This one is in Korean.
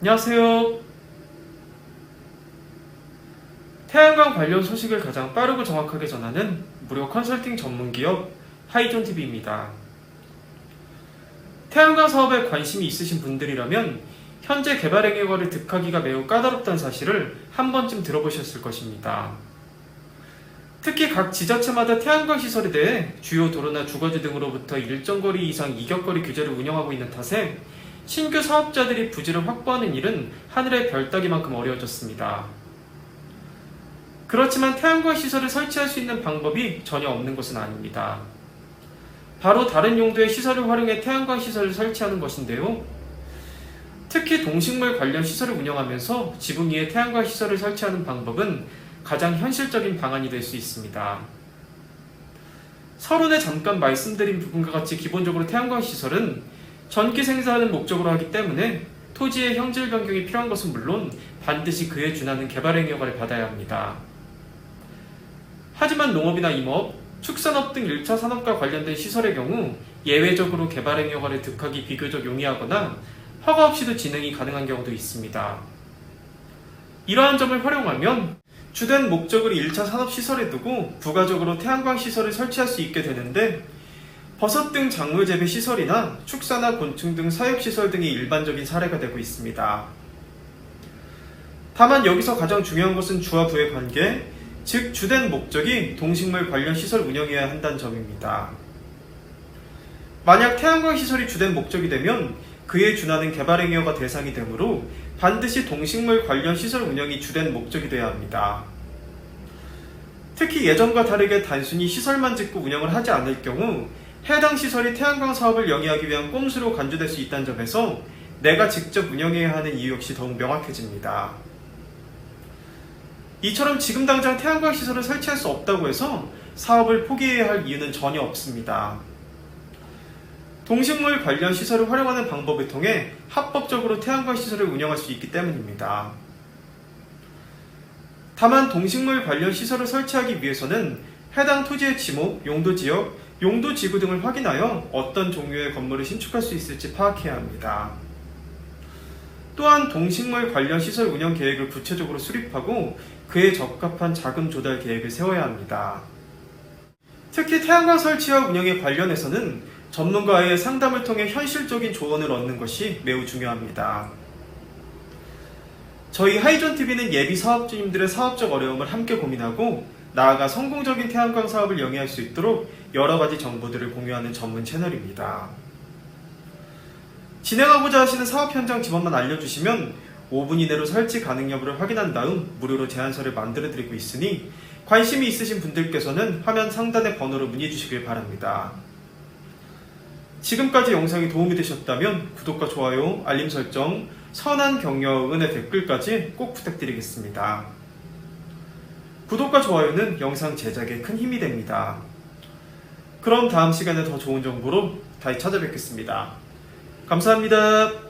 안녕하세요. 태양광 관련 소식을 가장 빠르고 정확하게 전하는 무료 컨설팅 전문 기업 하이존 TV입니다. 태양광 사업에 관심이 있으신 분들이라면 현재 개발 행위거를 득하기가 매우 까다롭다는 사실을 한 번쯤 들어보셨을 것입니다. 특히 각 지자체마다 태양광 시설에 대해 주요 도로나 주거지 등으로부터 일정 거리 이상 이격거리 규제를 운영하고 있는 탓에 신규 사업자들이 부지를 확보하는 일은 하늘의 별 따기만큼 어려워졌습니다. 그렇지만 태양광 시설을 설치할 수 있는 방법이 전혀 없는 것은 아닙니다. 바로 다른 용도의 시설을 활용해 태양광 시설을 설치하는 것인데요. 특히 동식물 관련 시설을 운영하면서 지붕 위에 태양광 시설을 설치하는 방법은 가장 현실적인 방안이 될 수 있습니다. 서론에 잠깐 말씀드린 부분과 같이 기본적으로 태양광 시설은 전기 생산을 목적으로 하기 때문에 토지의 형질 변경이 필요한 것은 물론 반드시 그에 준하는 개발 행위 허가를 받아야 합니다. 하지만 농업이나 임업, 축산업 등 1차 산업과 관련된 시설의 경우 예외적으로 개발 행위 허가를 득하기 비교적 용이하거나 허가 없이도 진행이 가능한 경우도 있습니다. 이러한 점을 활용하면 주된 목적을 1차 산업시설에 두고 부가적으로 태양광 시설을 설치할 수 있게 되는데 버섯 등 작물 재배 시설이나 축사나 곤충 등 사육 시설 등이 일반적인 사례가 되고 있습니다. 다만 여기서 가장 중요한 것은 주와 부의 관계, 즉 주된 목적이 동식물 관련 시설 운영이어야 한다는 점입니다. 만약 태양광 시설이 주된 목적이 되면 그에 준하는 개발 행위가 대상이 되므로 반드시 동식물 관련 시설 운영이 주된 목적이 되어야 합니다. 특히 예전과 다르게 단순히 시설만 짓고 운영을 하지 않을 경우 해당 시설이 태양광 사업을 영위하기 위한 꼼수로 간주될 수 있다는 점에서 내가 직접 운영해야 하는 이유 역시 더욱 명확해집니다. 이처럼 지금 당장 태양광 시설을 설치할 수 없다고 해서 사업을 포기해야 할 이유는 전혀 없습니다. 동식물 관련 시설을 활용하는 방법을 통해 합법적으로 태양광 시설을 운영할 수 있기 때문입니다. 다만 동식물 관련 시설을 설치하기 위해서는 해당 토지의 지목, 용도 지역, 용도 지구 등을 확인하여 어떤 종류의 건물을 신축할 수 있을지 파악해야 합니다. 또한 동식물 관련 시설 운영 계획을 구체적으로 수립하고 그에 적합한 자금 조달 계획을 세워야 합니다. 특히 태양광 설치와 운영에 관련해서는 전문가의 상담을 통해 현실적인 조언을 얻는 것이 매우 중요합니다. 저희 하이존 TV는 예비 사업주님들의 사업적 어려움을 함께 고민하고 나아가 성공적인 태양광 사업을 영위할 수 있도록 여러 가지 정보들을 공유하는 전문 채널입니다. 진행하고자 하시는 사업 현장 지원만 알려주시면 5분 이내로 설치 가능 여부를 확인한 다음 무료로 제안서를 만들어 드리고 있으니 관심이 있으신 분들께서는 화면 상단의 번호로 문의 주시길 바랍니다. 지금까지 영상이 도움이 되셨다면 구독과 좋아요, 알림 설정, 선한 격려, 은혜 댓글까지 꼭 부탁드리겠습니다. 구독과 좋아요는 영상 제작에 큰 힘이 됩니다. 그럼 다음 시간에 더 좋은 정보로 다시 찾아뵙겠습니다. 감사합니다.